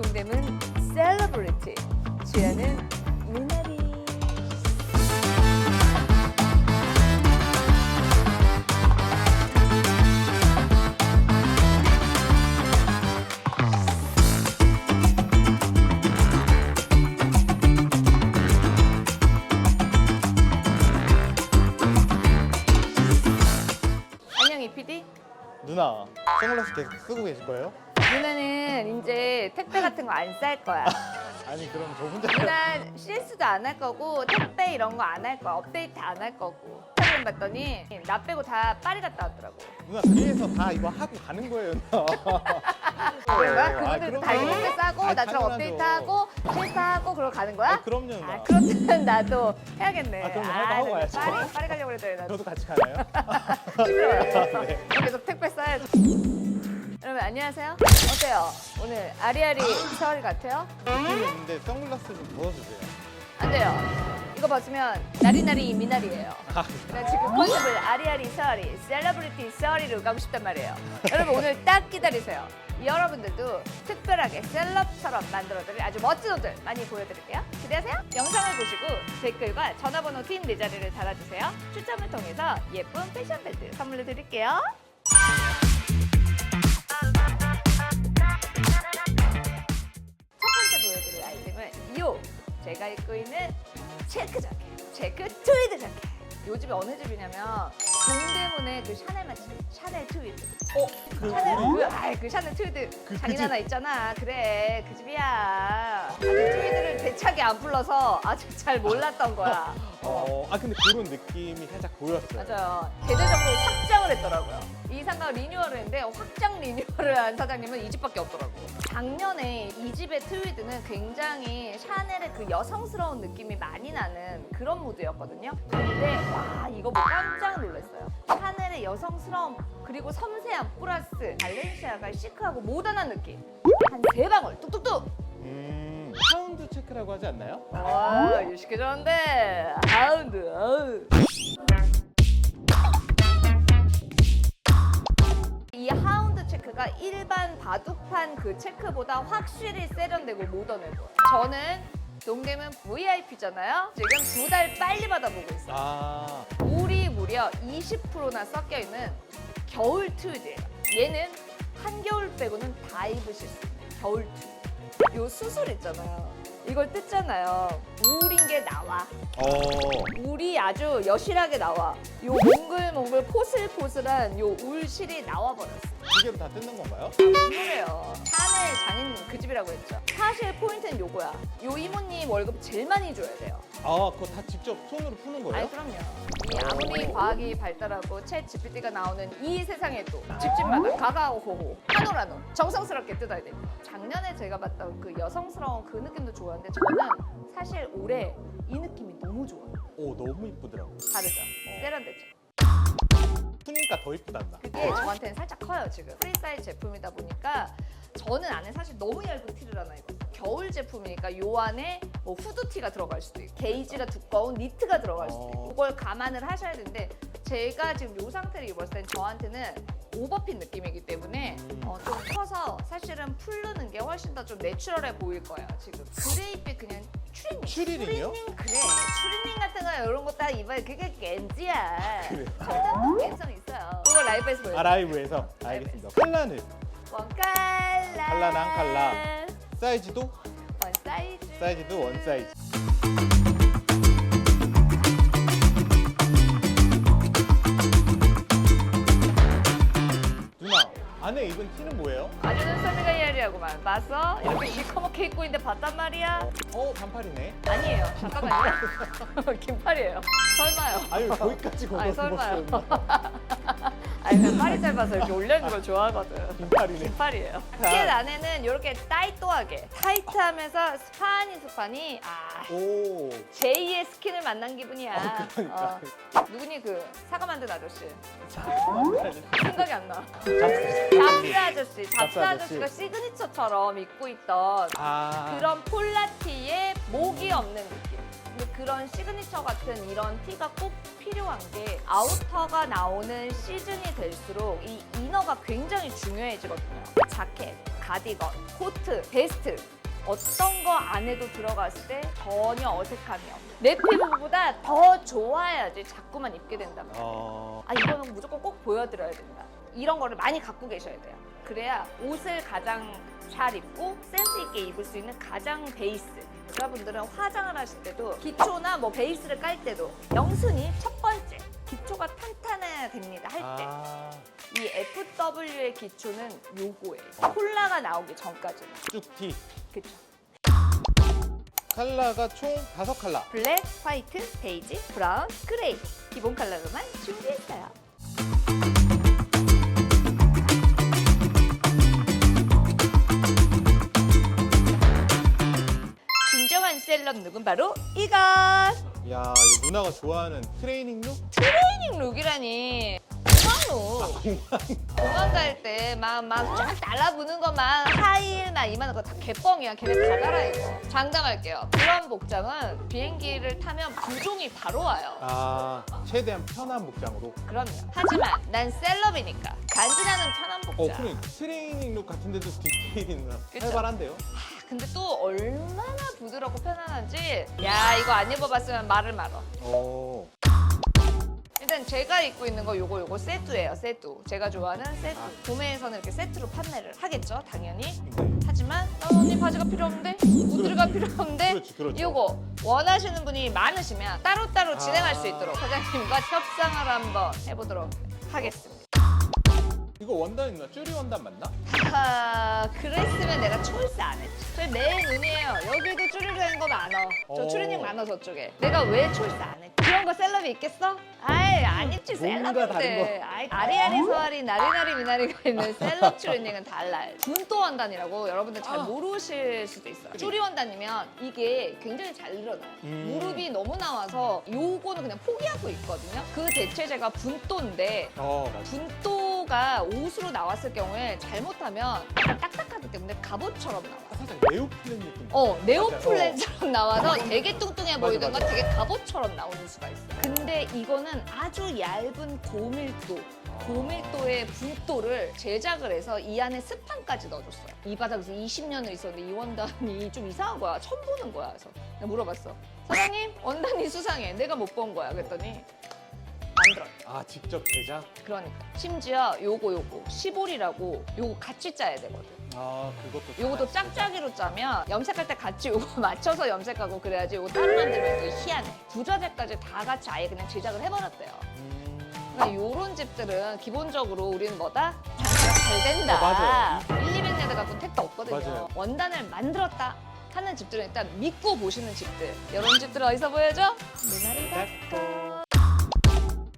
동대문 셀러브리티. 주연은 미나리. 안녕 이PD 누나 선글라스 계속 쓰고 계실 거예요? 누나는 이제 택배 같은 거 안 쌀 거야 아니 그럼 저 혼자 누나 CS도 안 할 거고 택배 이런 거 안 할 거야 업데이트 안 할 거고 인스타그램 봤더니 나 빼고 다 파리 갔다 왔더라고 누나 그래서 다 이거 하고 가는 거예요? 아, 그분들도 그럼요. 다 이렇게 싸고 아, 나처럼 당연하죠. 업데이트하고 실사하고 그러고 가는 거야? 아, 그럼요 누나 아 그렇다면 나도 해야겠네 아, 그럼 하고 하고 나 가야죠. 파리, 파리 가려고 그랬더니 나도 저도 같이 가나요? 시끄러워요 네. 계속 택배 싸야지 여러분 안녕하세요 어때요? 오늘 아리아리 세월 같아요? 느낌이 있는데 선글라스 좀 벗어주세요 안 돼요. 이거 벗으면 나리나리 미나리예요. 나 지금 컨셉을 아리아리 서리, 셀러브리티 서리로 가고 싶단 말이에요. 여러분 오늘 딱 기다리세요. 여러분들도 특별하게 셀럽처럼 만들어드릴 아주 멋진 옷들 많이 보여드릴게요. 기대하세요. 영상을 보시고 댓글과 전화번호 틴네 자리를 달아주세요. 추첨을 통해서 예쁜 패션 벨트 선물로 드릴게요. 제가 입고 있는 체크 자켓, 체크 트위드 자켓. 요즘에 어느 집이냐면 동대문에 그 샤넬 맛집, 샤넬 트위드. 어? 그 샤넬 우리? 그, 아이 그 샤넬 트위드 그 장인 집? 하나 있잖아. 그래 그 집이야. 아직 트위드를 대차게 안 불러서 아직 잘 몰랐던 거야. 어, 아 근데 그런 느낌이 살짝 보였어요 맞아요. 대대적으로 확장을 했더라고요. 이 상가 리뉴얼을 했는데 확장 리뉴얼을 한 사장님은 이 집밖에 없더라고. 작년에 이 집의 트위드는 굉장히 샤넬의 그 여성스러운 느낌이 많이 나는 그런 무드였거든요. 근데 와 이거 보고 깜짝 놀랐어요. 샤넬의 여성스러움 그리고 섬세함 플러스 발렌시아가 시크하고 모던한 느낌. 한 세 방울 뚝뚝뚝. 음 사운드 체크라고 하지 않나요? 와 유식해졌는데 하운드 아우. 이 하운드 체크가 일반 바둑판 그 체크보다 확실히 세련되고 모던해 보여. 저는 동대문 VIP잖아요. 지금 두 달 빨리 받아보고 있어요. 아 물이 무려 20%나 섞여 있는 겨울 트위드예요. 얘는 한겨울 빼고는 다 입으실 수 있는 겨울 트위드. 요 수술 있잖아요. 이걸 뜯잖아요. 물인 게 나와. 어. 울이 아주 여실하게 나와. 요 몽글몽글 포슬포슬한 요 울실이 나와버렸어. 기계로 다 뜯는 건가요? 그래요. 샤넬 장인 그 집이라고 했죠. 사실 포인트는 요거야. 요 이모님 월급 제일 많이 줘야 돼요. 아 그거 다 직접 손으로 푸는 거예요? 아니 그럼요. 이 아무리 과학이 발달하고 챗 GPT가 나오는 이 세상에도 집집마다 가가호호 한올 한올 정성스럽게 뜯어야 됩니다. 작년에 제가 봤던 그 여성스러운 그 느낌도 좋았는데 저는 사실 올해 이 느낌이 너무 좋아요. 오 너무 이쁘더라고 다르죠? 세련됐죠? 푸니까 더 이쁘단다. 그게 저한테는 살짝 커요 지금. 프리 사이즈 제품이다 보니까 저는 안에 사실 너무 얇은 티를 하나 입었어요. 겨울 제품이니까 요 안에 뭐 후드티가 들어갈 수도 있고 게이지가 두꺼운 니트가 들어갈 수도 있고 어. 그걸 감안을 하셔야 되는데 제가 지금 요 상태를 입었을 땐 저한테는 오버핏 느낌이기 때문에 음. 어, 좀 커서 사실은 풀르는 게 훨씬 더 좀 내추럴해 보일 거예요 지금. 그레이빛 그냥 추리닝. 추리닝이요? 추리닝 그래. 추리닝 같은 거 이런 거 딱 입어야 그게 겐지야. 그래요? 저는 겐지는 있어요. 그걸 라이브에서 보여요. 아 라이브에서? 알겠습니다. 칼라는? 원칼라. 칼라랑 칼라. 사이즈도? 원 사이즈. 사이즈도 원 사이즈 안에 입은 티는 뭐예요? 아주 눈썹이가 이야리하고만 봤어? 이렇게 시커멓게 입고 있는데 봤단 말이야? 어 반팔이네 아니에요 잠깐만요 긴팔이에요 설마요 아유 거기까지 아니, 걷어서 설마요. 아니 그냥 팔이 짧아서 이렇게 올려있는 걸 좋아하거든. 긴팔이네. 긴팔이에요. 자켓 안에는 이렇게 타이트하게. 타이트하면서 스파니 스파니. 아 오. 제2의 스킨을 만난 기분이야. 어, 그러니까. 어. 누구니 그 사과 만든 아저씨? 생각이 안나. 잡스. 잡스 아저씨, 잡스 잡스 아저씨. 아저씨가 시그니처처럼 입고 있던 아. 그런 폴라티에 목이 없는 느낌. 그런 시그니처 같은 이런 티가 꼭 필요한 게 아우터가 나오는 시즌이 될수록 이 이너가 굉장히 중요해지거든요. 자켓, 가디건, 코트, 베스트. 어떤 거 안에도 들어갔을 때 전혀 어색함이 없는. 내 피부보다 더 좋아야지 자꾸만 입게 된다면. 어, 아 이거는 무조건 꼭 보여드려야 된다. 이런 거를 많이 갖고 계셔야 돼요. 그래야 옷을 가장 잘 입고 센스 있게 입을 수 있는 가장 베이스 여러분들은 화장을 하실 때도 기초나 뭐 베이스를 깔 때도 영순이 첫 번째 기초가 탄탄해야 됩니다 할때 아, 이 FW의 기초는 요거예요 콜라가 나오기 전까지는 쭉티. 그쵸 컬러가 총 다섯 컬러. 블랙, 화이트, 베이지, 브라운, 그레이 기본 컬러로만 준비했어요. 셀럽 룩은 바로 이것! 야, 이거 누나가 좋아하는 트레이닝 룩? 트레이닝 룩이라니 공항룩 공항 갈 때 막 막쫙 달라붙는 거막 하이힐 막 이만한 거 다 개뻥이야 걔네 다 따라 입어 장담할게요 그런 복장은 비행기를 타면 부종이 바로 와요 아, 최대한 편한 복장으로. 그럼요. 하지만 난 셀럽이니까 간지나는 편한 어, 복장. 그래. 트레이닝 룩 같은데도 디테일이 나. 그쵸? 활발한데요? 근데 또 얼마나 부드럽고 편안한지 야 이거 안 입어봤으면 말을 말어. 어. 일단 제가 입고 있는 거 요거 요거 세트예요 세트. 제가 좋아하는 세트. 아. 구매에서는 이렇게 세트로 판매를 하겠죠 당연히. 네. 하지만 난 언니 바지가 필요 없는데 구두가 필요 없는데 그렇지, 그렇죠. 이거 원하시는 분이 많으시면 따로따로 아. 진행할 수 있도록 사장님과 협상을 한번 해보도록 하겠습니다. 이거 원단 누나 쭈리 원단 맞나? 아, 그랬으면 내가 초이스 안 했지. 저희 내 눈이에요. 여기도 쭈리로 된 거 많아. 저 어. 추리닝 많아 저쪽에. 내가 왜 초이스 안 했지? 그런 거 셀럽이 있겠어? 아이 안 입지 뭔가 셀럽인데. 아이 아리아리 서아리 나리나리 미나리가 있는 셀럽 추리닝은 달라요. 분도 원단이라고 여러분들 잘 아. 모르실 수도 있어요. 쭈리 원단이면 이게 굉장히 잘 늘어나요. 음. 무릎이 너무 나와서 요거는 그냥 포기하고 있거든요. 그 대체제가 분도인데 어, 맞아. 분도가 옷으로 나왔을 경우에 잘못하면 약간 딱딱하기 때문에 갑옷처럼 나와. 아, 살짝 네오플랜 느낌. 어, 네오플랜 처럼 나와서 되게 뚱뚱해 보이던 건. 되게 갑옷처럼 나오는 수가 있어요. 근데 이거는 아주 얇은 고밀도, 고밀도의 분도를 제작을 해서 이 안에 스판까지 넣어줬어요. 이 바닥에서 20년을 있었는데 이 원단이 좀 이상한 거야. 처음 보는 거야. 그래서 내가 물어봤어. 사장님, 원단이 수상해. 내가 못 본 거야. 그랬더니 만들었대. 아, 직접 제작? 그러니까 심지어 요거 요거 시볼이라고 요거 같이 짜야 되거든. 아, 그것도. 요것도 짝짝이로 짜면 염색할 때 같이 요거 맞춰서 염색하고 그래야지 요거 따로 만들면 또 희한해. 부자재까지 다 같이 아예 그냥 제작을 해버렸대요. 음. 그러니까 요런 집들은 기본적으로 우리는 뭐다? 장사가 잘 된다. 어, 맞아요. 1, 200년대 갖고 택도 없거든요. 맞아요. 원단을 만들었다 하는 집들은 일단 믿고 보시는 집들. 이런 집들 어디서 보여줘? 내 말이 닥터.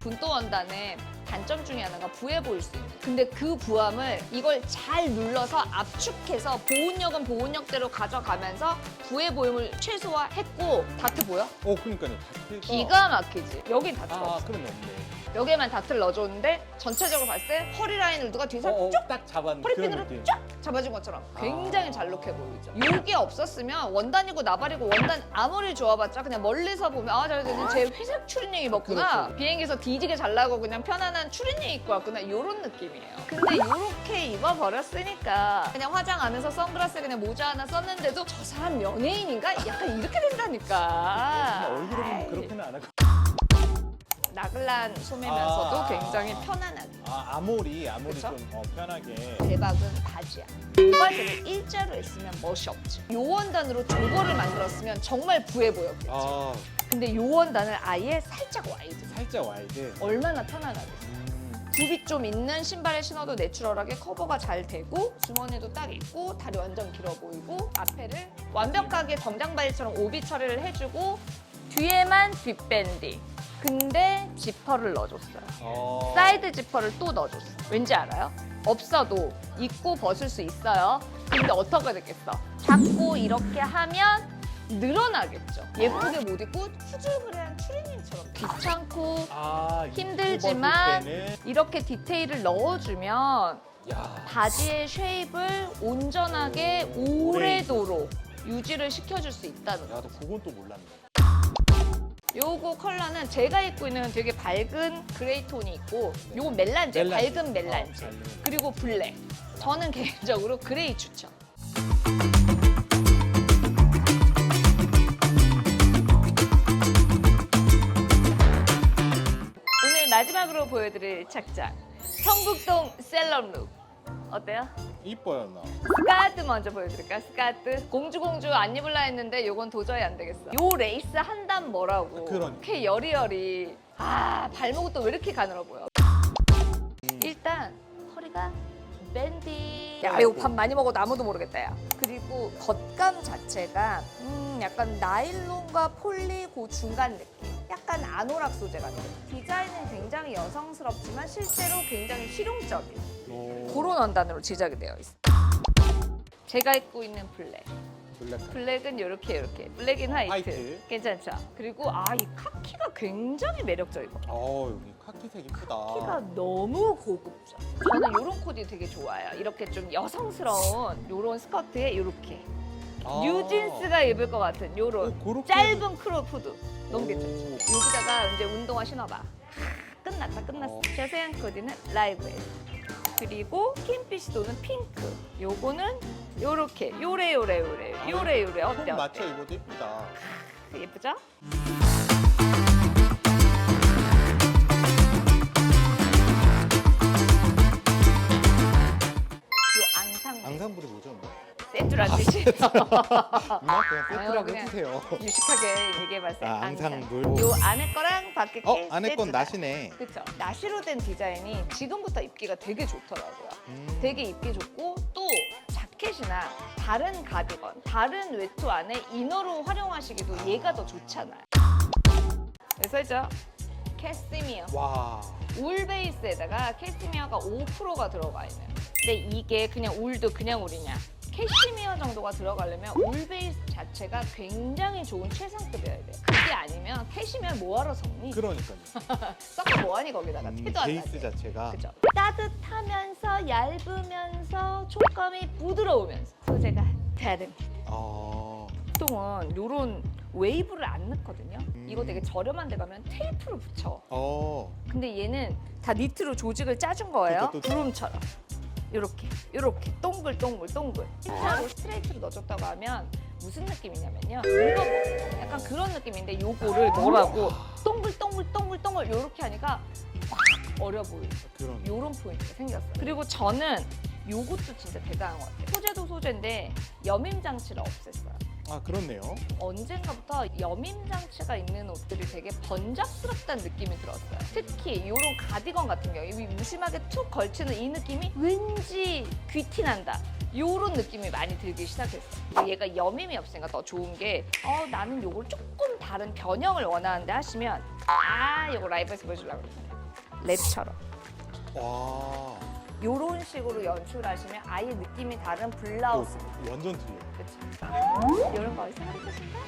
분도 원단의 단점 중에 하나가 부해 보일 수 있는. 근데 그 부함을 이걸 잘 눌러서 압축해서 보온력은 보온력대로 가져가면서 부해 보임을 최소화했고 다트 보여? 어, 그러니까요. 다트가. 기가 막히지. 여긴 다트가 아, 없어. 그러면 없네. 여기에만 다트를 넣어줬는데 전체적으로 봤을 때 허리 라인을 누가 뒤에서 어, 어, 쭉 딱 잡았는 허리핀으로 그런 느낌. 쫙 잡아준 것처럼 굉장히 아. 잘록해 보이죠. 이게 없었으면 원단이고 나발이고 원단 아무리 좋아봤자 그냥 멀리서 보면 아, 저, 저, 쟤 회색 추리닝 입었구나. 그렇죠. 비행기에서 뒤지게 잘 나고 그냥 편안한 추리닝 입고 왔구나. 이런 느낌이에요. 근데 이렇게 입어버렸으니까 그냥 화장 안 해서 선글라스 그냥 모자 하나 썼는데도 저 사람 연예인인가? 약간 이렇게 된다니까. 얼굴을 보면 아이, 그렇게는 안 하고. 나글란 소매면서도 아. 굉장히 편안하게. 아, 아모리, 아모리 그쵸? 좀 어, 편하게. 대박은 바지야. 모발들을 일자로 했으면 멋이 없지. 요 원단으로 조거를 만들었으면 정말 부해 보였겠지. 아, 근데 요 원단을 아예 살짝 와이드. 살짝 와이드. 얼마나 편안하겠어. 음. 굽이 좀 있는 신발에 신어도 내추럴하게 커버가 잘 되고 주머니도 딱 있고 다리 완전 길어 보이고 앞에를 완벽하게 정장 바지처럼 오비 처리를 해주고 뒤에만 뒷밴딩. 근데 지퍼를 넣어줬어요. 어. 사이드 지퍼를 또 넣어줬어. 왠지 알아요? 없어도 입고 벗을 수 있어요. 근데 어떻게 됐겠어? 자꾸 이렇게 하면 늘어나겠죠. 예쁘게 못 입고 후줄그레한 추리닝처럼 귀찮고 아, 힘들지만 이렇게 디테일을 넣어주면 야. 바지의 쉐입을 온전하게 오래도록 유지를 시켜줄 수 있다는 야, 거. 너 그건 또 몰랐네. 요거 컬러는 제가 입고 있는 되게 밝은 그레이 톤이 있고 요거 멜란지, 밝은 멜란지. 어, 멜란지. 그리고 블랙. 저는 개인적으로 그레이 추천. 보여드릴 착장. 성북동 셀럽 룩. 어때요? 이뻐요 나. 스카트 먼저 보여드릴까요? 스카트. 공주 공주 안 입을라 했는데 요건 도저히 안 되겠어. 요 레이스 한 단 뭐라고. 그러니까. 이렇게 여리여리. 아 발목은 또 왜 이렇게 가늘어 보여? 일단 허리가 밴디. 야 이거 밥 많이 먹어도 아무도 모르겠다 야. 그리고 겉감 자체가 음 약간 나일론과 폴리 그 중간 느낌. 약간 아노락 소재 같은. 디자인은 굉장히 여성스럽지만 실제로 굉장히 실용적인. 오. 그런 원단으로 제작이 되어 있어. 제가 입고 있는 블랙. 블랙. 블랙은 이렇게 이렇게. 블랙 인 화이트. 화이트. 괜찮죠? 그리고 아 이 카키가 굉장히 매력적이고. 어 여기 카키색 이쁘다. 키가 너무 고급져. 저는 이런 코디 되게 좋아요. 이렇게 좀 여성스러운 이런 스커트에 이렇게 아. 뉴진스가 입을 것 같은 오, 이런 그렇게 짧은 크롭 후드 너무 오. 괜찮죠. 여기다가 이제 운동화 신어봐. 하, 끝났다 끝났어. 어. 자세한 코디는 라이브에서. 그리고 흰빛이 도는 핑크. 요거는 요렇게 요래 요래 요래 요래 요래 어때 톤 맞춰 어때? 입어도 이쁘다. 예쁘죠? 요 앙상 앙상블이 뭐죠? 뭐? 세트란 뜻이에요. 누나 그냥 아유, 세트라고 그냥. 해주세요. 유식하게 얘기해봤어요. 아 앙상블. 요 안에 거랑 밖에 어게 안에 건 세트다. 나시네. 그쵸. 나시로 된 디자인이 지금부터 입기가 되게 좋더라고요. 음. 되게 입기 좋고 또 자켓이나 다른 가디건, 다른 외투 안에 이너로 활용하시기도 얘가 더 좋잖아요. 그래서 있죠. 캐스미어. 와. 울 베이스에다가 캐시미어가 5%가 들어가 있는. 근데 이게 그냥 울도 그냥 울이냐? 캐시미어 정도가 들어가려면 울 베이스 자체가 굉장히 좋은 최상급이어야 돼. 그게 아니면 캐시미어 뭐하러 섞니? 그러니까요. 섞어 뭐하니 거기다가 음, 티도 안 베이스 나지. 자체가. 그죠? 따뜻하면서 얇으면서 촉감이 부드러우면서 소재가 다릅니다. 어. 보통은 이런 웨이브를 안 넣거든요. 음. 이거 되게 저렴한 데 가면 테이프를 붙여. 어. 근데 얘는 다 니트로 조직을 짜준 거예요. 그러니까 또- 구름처럼. 요렇게, 요렇게, 동글 동글, 동글. 진짜로 스트레이트로 넣어줬다고 하면 무슨 느낌이냐면요. 뭐 약간 그런 느낌인데 요거를 뭐라고 동글 동글, 동글 동글 요렇게 하니까 확 어려 보이죠. 그런. 요런 포인트가 생겼어요. 그리고 저는 요것도 진짜 대단한 것 같아요. 소재도 소재인데 여밈 장치를 없앴어요. 아 그렇네요. 언젠가부터 여밈 장치가 있는 옷들이 되게 번잡스럽다는 느낌이 들었어요. 특히 이런 가디건 같은 경우 이 무심하게 툭 걸치는 이 느낌이 왠지 귀티 난다. 이런 느낌이 많이 들기 시작했어요. 얘가 여밈이 없으니까 더 좋은 게 어, 나는 요걸 조금 다른 변형을 원하는데 하시면 아 이거 라이브에서 보여주려고 그랬는데 랩처럼 와. 이런 식으로 연출하시면 아예 느낌이 다른 블라우스 또 완전 틀려. 그쵸? 이런 거 생각해보신가?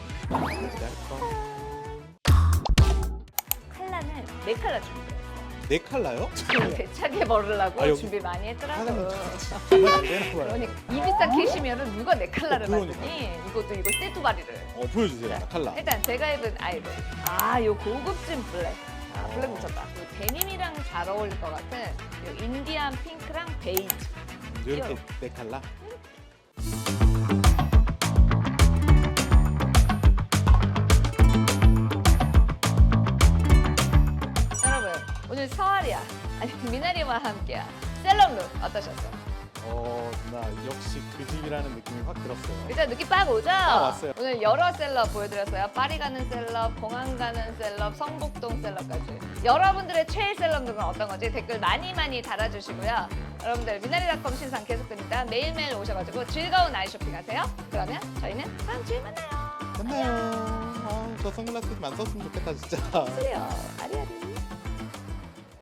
컬러는 네 컬러 준비해요. 네 칼라요? 대차게 벌으려고 아, 여기 준비 많이 했더라고. 하나는 정말 안 되는 거야. 그러니까 이 비싼 캐시미어를 누가 네 컬러를 그러니까. 만드니? 이것도 이거 세두바리를. 어 보여주세요. 나 칼라. 일단 제가 입은 아이돌. 아, 요 고급진 블랙. 아, 블랙 묻혔다. 요 데님이랑 잘 어울릴 것 같은 요 인디안 핑크랑 베이지. 이렇게 네 칼라. 아니, 미나리와 함께야. 셀럽룩 어떠셨어요? 어 누나 역시 그 집이라는 느낌이 확 들었어요. 그죠? 느낌 빡 오죠? 왔어요. 오늘 여러 셀럽 보여드렸어요. 파리 가는 셀럽, 공항 가는 셀럽, 성북동 셀럽까지. 여러분들의 최애 셀럽룩은 어떤 건지 댓글 많이 많이 달아주시고요. 여러분들 미나리닷컴 신상 계속됩니다. 매일매일 오셔가지고 즐거운 아이 쇼핑하세요. 그러면 저희는 다음 주에 만나요. 만나요. 아, 저 선글라스 좀안 썼으면 좋겠다 진짜. 그래요. 아리아리.